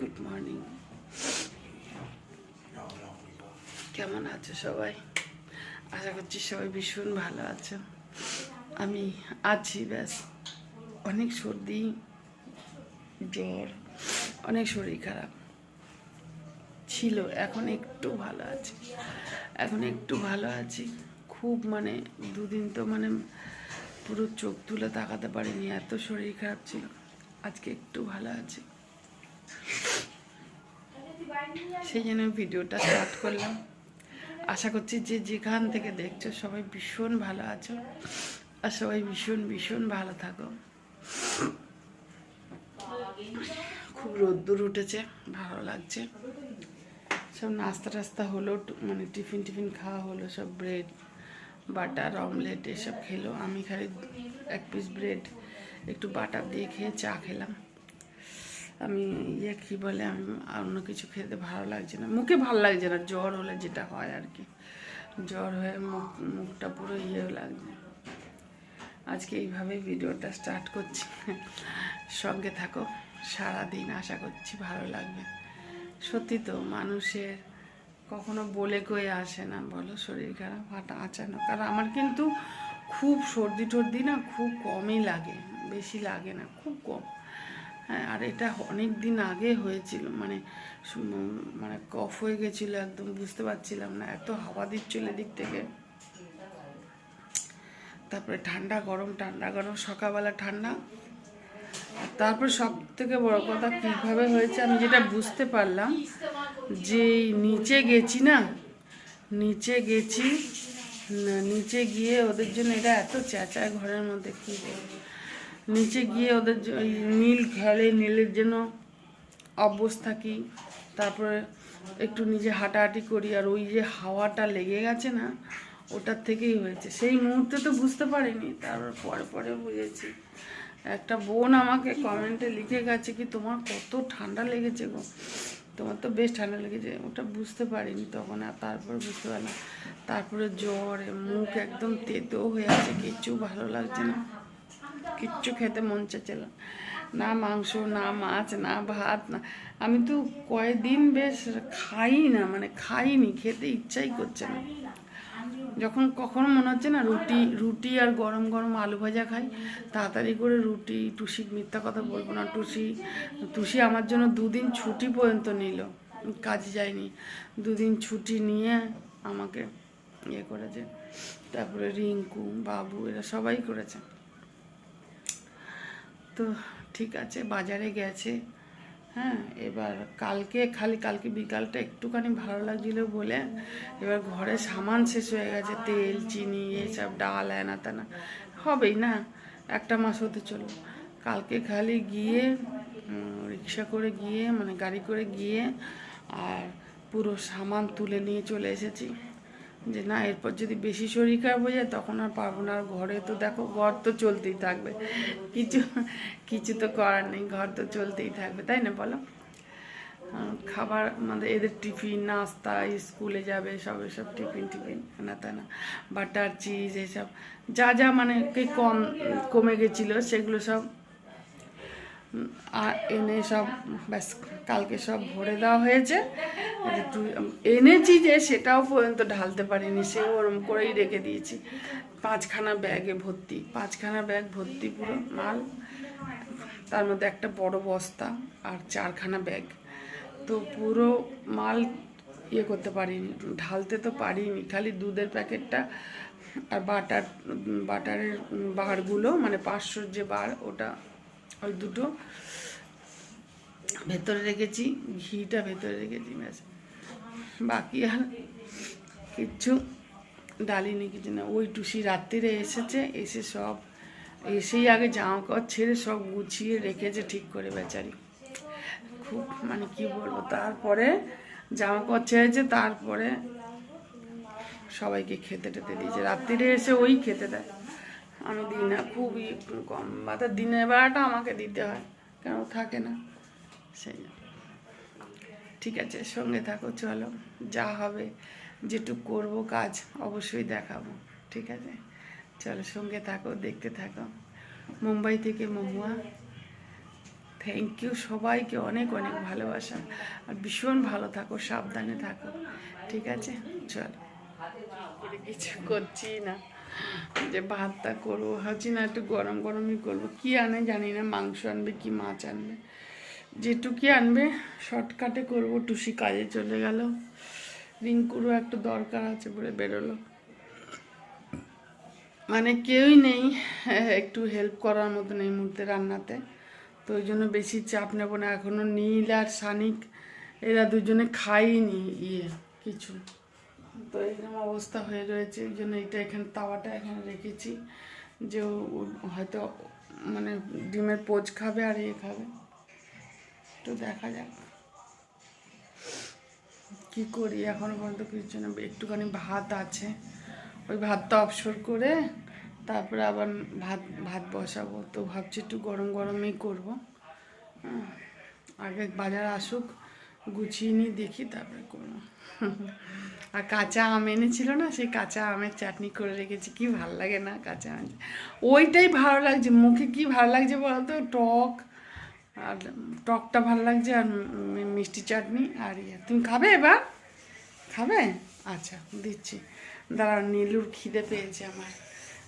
Good morning কেমন আছো সবাই? আশা করছি সবাই ভীষণ ভালো আছো। আমি আছি ব্যাস। অনেক সর্দি জ্বর অনেক শরীর খারাপ। ছিল এখন একটু ভালো আছি। এখন একটু ভালো আছি। খুব মানে দুদিন তো মানে পুরো চোখ তুলে তাকাতে পারিনি এত শরীর খারাপ ছিল। আজকে একটু ভালো আছি। সেই জন্য ভিডিওটা স্টার্ট করলাম। আশা করছি যে যেখান থেকে দেখছ সবাই ভীষণ ভালো আছো আর সবাই ভীষণ ভীষণ ভালো থাকো। খুব রোদ্দুর উঠেছে, ভালো লাগছে। সব নাস্তা টাস্তা হলো মানে টিফিন টিফিন খাওয়া হলো, সব ব্রেড, বাটার, অমলেট এসব খেলো। আমি খালি এক পিস ব্রেড একটু বাটার দিয়ে খেয়ে চা খেলাম। আমি ইয়ে কী বলে, আমি অন্য কিছু খেতে ভালো লাগছে না। মুখে ভালো লাগছে না, জ্বর হলে যেটা হয় আর কি। জ্বর হয়ে মুখ, মুখটা পুরো ইয়ে লাগছে। আজকে এইভাবে ভিডিওটা স্টার্ট করছি। সঙ্গে থাকো, সারাদিন আশা করছি ভালো লাগবে। সত্যি তো, মানুষের কখনো বলে কয়ে আসে না, বলো শরীর খারাপ হাঁটা আচানক। আর আমার কিন্তু খুব সর্দি টর্দি না, খুব কমই লাগে, বেশি লাগে না, খুব কম। হ্যাঁ আর এটা অনেক দিন আগে হয়েছিল মানে মানে কফ হয়ে গেছিল একদম, বুঝতে পারছিলাম না, এত হাওয়া দিচ্ছিল এদিক থেকে তারপরে ঠান্ডা গরম ঠান্ডা গরম, সকালবেলা ঠান্ডা তারপর সব থেকে বড় কথা কীভাবে হয়েছে আমি যেটা বুঝতে পারলাম, যে নিচে গেছি না, নিচে গেছি নিচে গিয়ে ওদের জন্য এটা এত চেঁচায় ঘরের মধ্যে, কী। নিচে গিয়ে ওদের নীল খেলে নীলের জন্য অবস্থা কি, তারপরে একটু নিজে হাঁটাহাঁটি করি, আর ওই যে হাওয়াটা লেগে গেছে না, ওটার থেকেই হয়েছে। সেই মুহূর্তে তো বুঝতে পারিনি, তারপর পরে পরে বুঝেছি। একটা বোন আমাকে কমেন্টে লিখে গেছে কি, তোমার কত ঠান্ডা লেগেছে গো, তোমার তো বেশ ঠান্ডা লেগেছে। ওটা বুঝতে পারিনি তখন, আর তারপরে বুঝতে পারলাম তারপরে জ্বর, মুখ একদম তেতো হয়ে আছে কিছু ভালো লাগছে না। কিচ্ছু খেতে মন চাইছিল না। না মাংস, না মাছ, না ভাত, না আমি তো কয়েকদিন বেশ খাই না মানে খাইনি, খেতে ইচ্ছাই করছে না। যখন কখনো মনে হচ্ছে না রুটি রুটি আর গরম গরম আলু ভাজা খাই, তাড়াতাড়ি করে রুটি, টুসি, মিথ্যা কথা বলব না, টুসি টুসি আমার জন্য দুদিন ছুটি পর্যন্ত নিল। কাজে যায়নি। দুদিন ছুটি নিয়ে আমাকে ইয়ে করেছে। তারপরে রিঙ্কু, বাবু, এরা সবাই করেছে। তো ঠিক আছে, বাজারে গেছে। হ্যাঁ এবার কালকে, খালি কালকে বিকালটা একটুখানি ভালো লাগছিল বলে এবার ঘরে সামান শেষ হয়ে গেছে, তেল, চিনি এসব ডাল এনা তেনা হবেই না, একটা মাস হতে চলো কালকে খালি গিয়ে রিক্সা করে গিয়ে মানে গাড়ি করে গিয়ে আর পুরো সামান তুলে নিয়ে চলে এসেছি। যে না, এরপর যদি বেশি শরীর খারাপ হয়ে যায়, তখন আর পারব না। আর ঘরে তো দেখো, ঘর তো চলতেই থাকবে। কিছু কিছু তো করার নেই, ঘর তো চলতেই থাকবে, তাই না বলো? খাবার মানে এদের টিফিন, নাস্তা, স্কুলে যাবে, সব এসব টিফিন টিফিন, না তা না। বাটার চিজ, এসব, যা যা মানে কি কম, কমে গেছিল, সেগুলো সব এনে সব, ব্যাস। কালকে সব ভরে দেওয়া হয়েছে। এনেছি যে, সেটাও পর্যন্ত ঢালতে পারিনি সে ওরম করেই রেখে দিয়েছি। পাঁচখানা ব্যাগে ভর্তি, পাঁচখানা ব্যাগ ভর্তি পুরো মাল, তার মধ্যে একটা বড় বস্তা আর চারখানা ব্যাগ। তো পুরো মাল ইয়ে করতে পারিনি, ঢালতে তো পারিনি, খালি দুধের প্যাকেটটা আর বাটার বাটারের বারগুলো মানে পাঁচশোর যে বার, ওটা, ওই দুটো ভেতরে রেখেছি, ঘিটা ভেতরে রেখেছি, ব্যাস। বাকি আর কিচ্ছু ডালিনি কিছু না। ওই টুসি রাত্রিরে এসেছে, এসে সব, এসেই আগে জামা কাপড় ছেড়ে সব গুছিয়ে রেখেছে ঠিক করে বেচারি। খুব মানে কি বলব, তারপরে জামা কাপড় ছেড়েছে, তারপরে সবাইকে খেতে টেতে দিয়েছে। রাত্রিরে এসে ওই খেতে দেয়। আমি দিই না, খুবই কম। বা দিনের বেলাটা আমাকে দিতে হয়, কেন থাকে না। সেই। ঠিক আছে, সঙ্গে থাকো, চলো। যা হবে, যেটুক করব কাজ অবশ্যই দেখাবো, ঠিক আছে? চলো, সঙ্গে থাকো, দেখতে থাকো। মুম্বাই থেকে মহুয়া থ্যাংক ইউ সবাইকে অনেক অনেক ভালোবাসা। আর ভীষণ ভালো থাকো, সাবধানে থাকো, ঠিক আছে? চল। কিছু করছি না, যে ভাতটা করব। ভাবছি না একটু গরম গরমই করব। কি আনে জানি না, মাংস আনবে কি মাছ আনবে। যেটুকি আনবে, শর্টকাটে করব, টুসি কাজে চলে গেল। রিঙ্কুরও একটা দরকার আছে বলে বেরোলো। মানে কেউই নেই, একটু হেল্প করার মতো এই মুহূর্তে রান্নাতে। তো ওই জন্য বেশি চাপ নেব না এখনও নীল আর সানিক এরা দুজনে খাইনি ইয়ে কিছু। তো এরকম অবস্থা হয়ে রয়েছে এই জন্য এটা এখানে তাওয়াটা এখানে রেখেছি। যে হয়তো মানে ডিমের পোচ খাবে আর ইয়ে খাবে। তো দেখা যাক। কি করি এখনও পর্যন্ত কিছু না। একটুখানি ভাত আছে। ওই ভাতটা অবসর করে তারপরে আবার ভাত ভাত বসাবো। তো ভাবছি একটু গরম গরমই করব। হ্যাঁ, আগে বাজার আসুক গুছিয়ে নিয়ে দেখি তারপরে করব। আর কাঁচা আম এনেছিল না সেই কাঁচা আমের চাটনি করে রেখেছি। কি ভালো লাগে না কাঁচা আম। ওইটাই ভালো লাগছে। মুখে কি ভালো লাগছে বলতো? টক আর টকটা ভালো লাগছে আর মিষ্টি চাটনি আর ইয়ে। তুমি খাবে এবার? খাবে? আচ্ছা দিচ্ছি। দাঁড়াও নীলুর খিদে পেয়েছে আমার।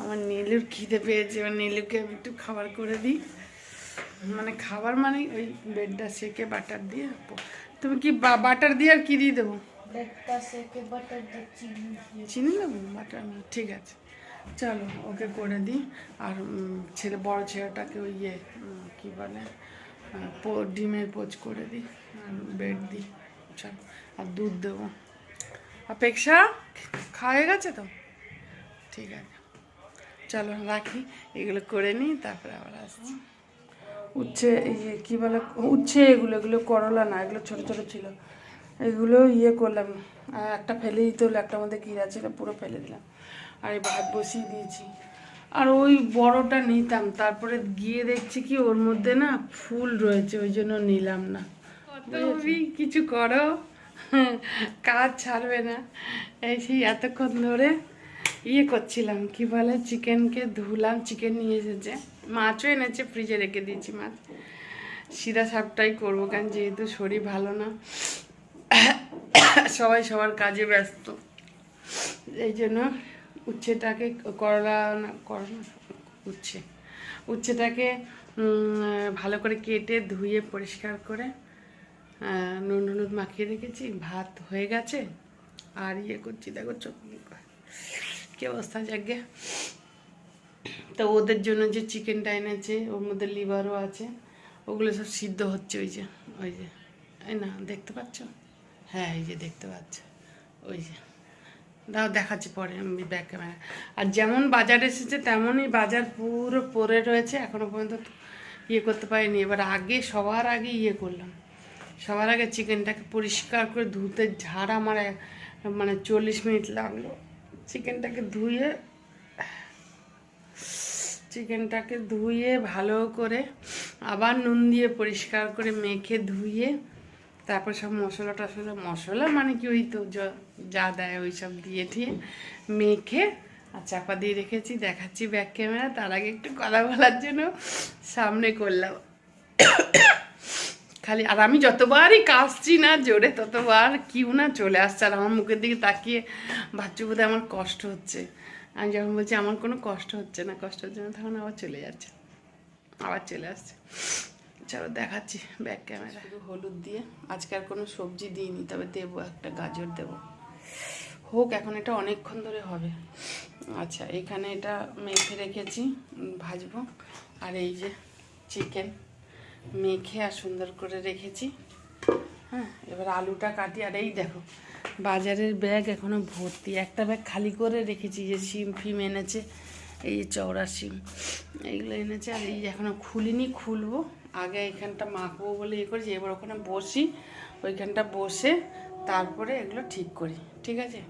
আমার নীলুর খিদে পেয়েছে। এবার নীলুকে আমি একটু খাবার করে দিই। মানে খাবার মানে ওই ব্রেডটা সেকে বাটার দিয়ে তুমি কি বাটার দিয়ে আর কি দিয়ে দেবো? চিনি দেবো? বাটার ঠিক আছে। চলো ওকে করে দিই। আর ছেলে বড় ছেলেটাকে ওই ইয়ে কী বলে? ডিমের পোচ করে দিই আর ব্রেড দিই। চলো, আর দুধ দেবো। অপেক্ষা খাওয়া হয়ে গেছে তো? ঠিক আছে। চলো, রাখি। এগুলো করে নিই, তারপরে আবার আসছি। উচ্ছে ইয়ে কী বলে? উচ্ছে এগুলো এগুলো করলা না, এগুলো ছোটো ছোটো ছিল। এগুলো ইয়ে করলাম। একটা ফেলে দিতে হলো একটার মধ্যে কিরা ছিল পুরো ফেলে দিলাম। আর এই ভাত বসিয়ে দিয়েছি। আর ওই বড়টা নিতাম। তারপরে গিয়ে দেখছি কি ওর মধ্যে না ফুল রয়েছে ওই জন্য নিলাম না। তুমি কিছু করো? কাজ ছাড়বে না। এই সেই এতক্ষণ ধরে ইয়ে করছিলাম কি বলে চিকেনকে ধুলাম চিকেন নিয়ে এসেছে। মাছও এনেছে ফ্রিজে রেখে দিয়েছি মাছ। সিধা সাপটাই করব কারণ যেহেতু শরীর ভালো না সবাই সবার কাজে ব্যস্ত। এই জন্য উচ্ছেটাকে করলা না করলা উচ্ছে। উচ্ছেটাকে ভালো করে কেটে ধুয়ে পরিষ্কার করে নুন হলুদ মাখিয়ে রেখেছি, ভাত হয়ে গেছে, আর ইয়ে করছি, দেখো চোখ। কি অবস্থা, যাকে? তো ওদের জন্য যে চিকেনটা এনেছে ওর মধ্যে লিভারও আছে, ওগুলো সব সিদ্ধ হচ্ছে ওই যে ওই যে, এই না, দেখতে পাচ্ছ? হ্যাঁ এই যে দেখতে পাচ্ছ, ওই যে। দাও, দেখাচ্ছি পরে, আমি ব্যাক ক্যামেরা আর যেমন বাজার এসেছে, তেমনই বাজার পুরো পরে রয়েছে এখনও পর্যন্ত ইয়ে করতে পারিনি। এবার আগে, সবার আগে ইয়ে করলাম। সবার আগে চিকেনটাকে পরিষ্কার করে ধুতে ঝাড় আমার মানে চল্লিশ মিনিট লাগল। চিকেনটাকে ধুয়ে চিকেনটাকে ধুয়ে ভালো করে আবার নুন দিয়ে পরিষ্কার করে মেখে ধুয়ে তারপর সব মশলা টশলা মশলা মানে কি ওই তো যা দেয় ওই সব দিয়ে ঠিয়ে মেখে আর চাপা দিয়ে রেখেছি, দেখাচ্ছি ব্যাক ক্যামেরা তার আগে একটু কথা বলার জন্য সামনে করলাম। খালি, আর আমি যতবারই কাশছি না, জোরে ততবার কিউ না চলে আসছে, আর আমার মুখের দিকে তাকিয়ে ভাবছি বোধহয় আমার কষ্ট হচ্ছে। আমি যখন বলছি আমার কোনো কষ্ট হচ্ছে না, কষ্ট হচ্ছে না, তখন আবার চলে যাচ্ছে, আবার চলে আসছে। চলো দেখাচ্ছি ব্যাক ক্যামেরা। হলুদ দিয়ে। আজকে আর কোনো সবজি দিইনি, তবে দেবো একটা গাজর দেবো। হোক, এখন এটা অনেকক্ষণ ধরে হবে। আচ্ছা এখানে এটা মেখে রেখেছি, ভাজবো। আর এই যে চিকেন মেখে আর সুন্দর করে রেখেছি। হ্যাঁ এবার আলুটা কাটি, আর এই দেখো, বাজারের ব্যাগ এখনও ভর্তি। একটা ব্যাগ খালি করে রেখেছি, যে সিম ফিম এনেছে, এই যে চওড়া সিম এইগুলো এনেছে, আর এই যে এখনও খুলিনি, খুলবো। আগে এখানটা মাখবো বলে ইয়ে করেছি, এবার ওখানে বসি, ওইখানটা বসে তারপরে এগুলো ঠিক করি, ঠিক আছে?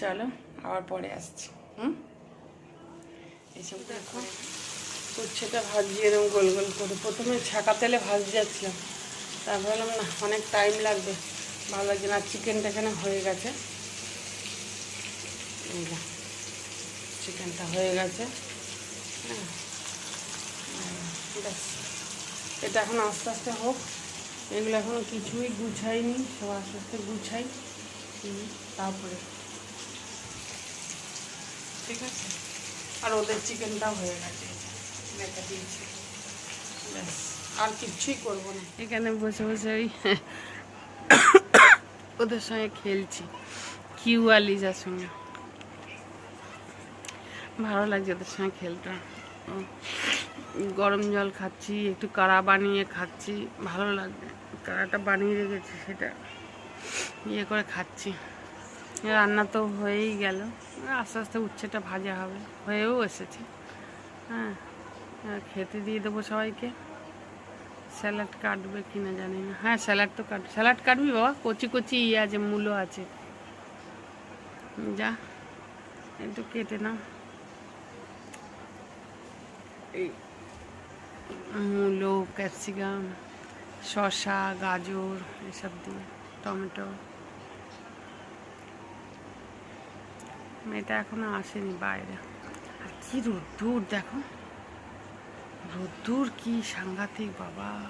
চলো, আবার পরে আসছি, হুম? এইসব দেখো, উচ্ছেটা ভাজি এরকম গোল গোল করে, প্রথমে ছাকা তেলে ভাজি যাচ্ছিলাম, তারপর বললাম না, অনেক টাইম লাগবে, ভালো লাগছে না, চিকেনটা এখানে হয়ে গেছে। চিকেনটা হয়ে গেছে হ্যাঁ। ব্যাস। এটা এখন আস্তে আস্তে হোক। এগুলো এখনও কিছুই গুছাইনি, সব আস্তে আস্তে গুছাই। তারপরে। ঠিক আছে? আর ওদের চিকেনটাও হয়ে গেছে। রেখে দিয়েছি। আর কিচ্ছুই করব না। এখানে বসে বসে ওই ওদের সঙ্গে খেলছি। কিউ আর লিজার সঙ্গে। ভালো লাগছে ওদের সঙ্গে খেলতে। গরম জল খাচ্ছি, একটু কাড়া বানিয়ে খাচ্ছি, ভালো লাগছে। কাড়াটা বানিয়ে রেখেছি সেটা। ইয়ে করে খাচ্ছি। রান্না তো হয়েই গেল। আস্তে আস্তে উচ্ছেটা ভাজা হবে, হয়েও এসেছে। হ্যাঁ খেতে দিয়ে দেবো সবাইকে। স্যালাড কাটবে কি না জানি না। হ্যাঁ স্যালাড তো কাট, স্যালাড কাটবি বাবা? কচি কচি ইয়ে আছে, মূলো আছে। যা, একটু কেটে নাও। এই মূলো ক্যাপসিকাম, শসা, গাজর, এসব দিয়ে, টমেটো। মেয়েটা এখনও আসেনি বাইরে। আর কি রোদ্দুর, দেখো। রোদ্দুর কি সাংঘাতিক, বাবা।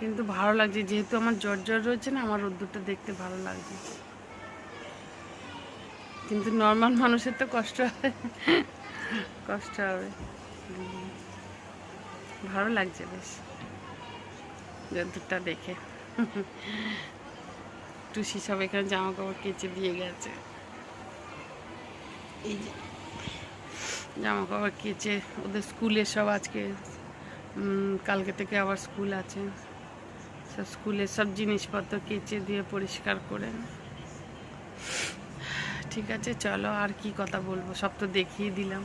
কিন্তু ভালো লাগছে, যেহেতু আমার জ্বর জ্বর রয়েছে না, আমার রোদ্দুরটা দেখতে ভালো লাগছে। কিন্তু নর্মাল মানুষের তো কষ্ট হবে। কষ্ট হবে। ভালো লাগছে বেশ। রোদ্দুরটা দেখে। টুসি সব এখানে জামা কাপড় কেচে দিয়ে গেছে। এই যে জামা কাপড় কেচে ওদের স্কুলে সব আজকে কালকে থেকে আবার স্কুল আছে। সব স্কুলের সব জিনিসপত্র কেচে দিয়ে পরিষ্কার করে। ঠিক আছে, চলো আর কি কথা বলব, সব তো দেখিয়ে দিলাম।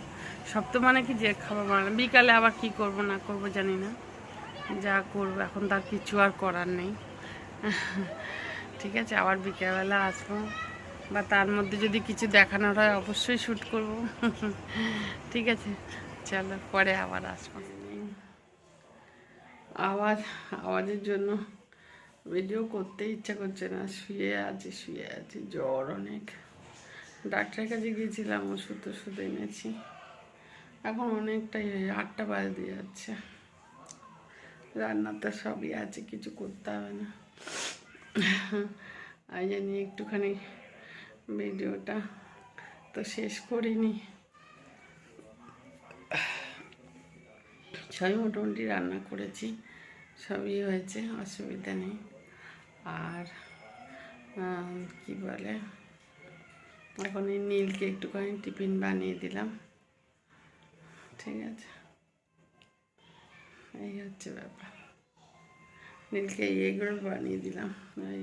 সব তো মানে কি যে খাবার বানানো বিকালে আবার কি করব, না করব জানি না। যা করব, এখন তার কিছু আর করার নেই। ঠিক আছে, আবার বিকেলবেলা আসব। বা তার মধ্যে যদি কিছু দেখানোর হয়, অবশ্যই শ্যুট করব। ঠিক আছে, চলো, পরে আবার আসব। আওয়াজ আওয়াজের জন্য ভিডিও করতে ইচ্ছা করছে না। শুয়ে আছি শুয়ে আছি, জ্বর অনেক। ডাক্তারের কাছে গিয়েছিলাম ওষুধ ওষুধ এনেছি। এখন অনেকটাই আটটা বাজে যাচ্ছে। রান্নাতে সবই আছে, কিছু করতে হবে না। আই জানি একটুখানি ভিডিওটা তো শেষ করিনি। সবই মোটামুটি রান্না করেছি, সবই হয়েছে, অসুবিধা নেই। আর কি বলে? এখন এই নীলকে একটুখানি টিফিন বানিয়ে দিলাম। ঠিক আছে এই হচ্ছে ব্যাপার নীলকে এগ রোল বানিয়ে দিলাম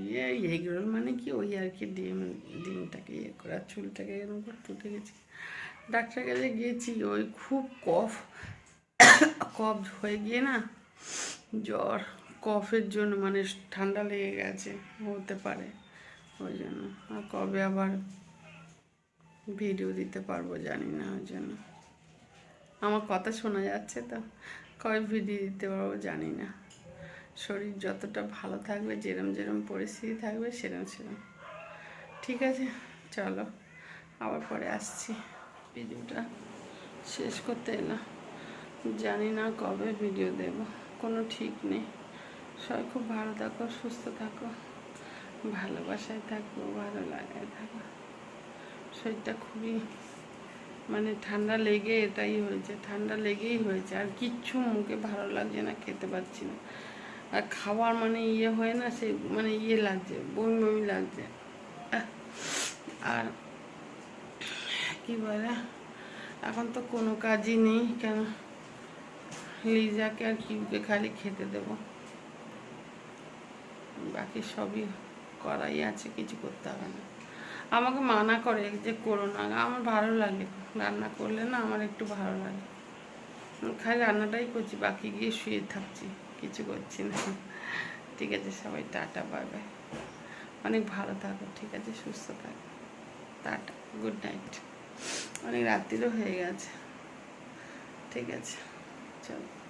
ইয়ে এগ মানে কি ওই আর কি ডিম ডিমটাকে ইয়ে করা চুলটাকে এরকম করে টুটে গেছি ডাক্তার কাছে গিয়েছি ওই খুব কফ কফ হয়ে গিয়ে না জ্বর কফের জন্য মানে ঠান্ডা লেগে গেছে হতে পারে ওই জন্য আর কবে আবার ভিডিও দিতে পারব জানি না ওই জন্য আমার কথা শোনা যাচ্ছে তো। কবে ভিডিও দিতে পারব জানি না। শরীর যতটা ভালো থাকবে, যেরম যেরম পরিস্থিতি থাকবে, সেরম সেরম। ঠিক আছে, চলো, আবার পরে আসছি। ভিডিওটা শেষ করতে এলাম। জানি না কবে ভিডিও দেব, কোনো ঠিক নেই। সবাই খুব ভালো থাকো, সুস্থ থাকো, ভালোবাসায় থাকো, ভালো লাগায় থাকো। শরীরটা খুবই মানে ঠান্ডা লেগে এটাই হয়েছে, ঠান্ডা লেগেই হয়েছে। আর কিচ্ছু মুখে ভালো লাগছে না, খেতে পারছি না। আর খাবার মানে ইয়ে হয় না, সে মানে ইয়ে লাগছে, বমি বমি লাগছে। আর কি বলে, এখন তো কোনো কাজই নেই, কেন? লিজাকে আর কিউকে খালি খেতে দেব। বাকি সবই করাই আছে, কিছু করতে হবে না। আমাকে মানা করে যে করো না। আমার ভালো লাগে। রান্না করলে না আমার একটু ভালো লাগে। খালি রান্নাটাই করছি, বাকি গিয়ে শুয়ে থাকছি। কিছু করছি না। ঠিক আছে সবাই, টাটা বাই বাই অনেক ভালো থাকো, ঠিক আছে? সুস্থ থাকো। টাটা গুড নাইট অনেক রাত্রিরও হয়ে গেছে। ঠিক আছে, চলো।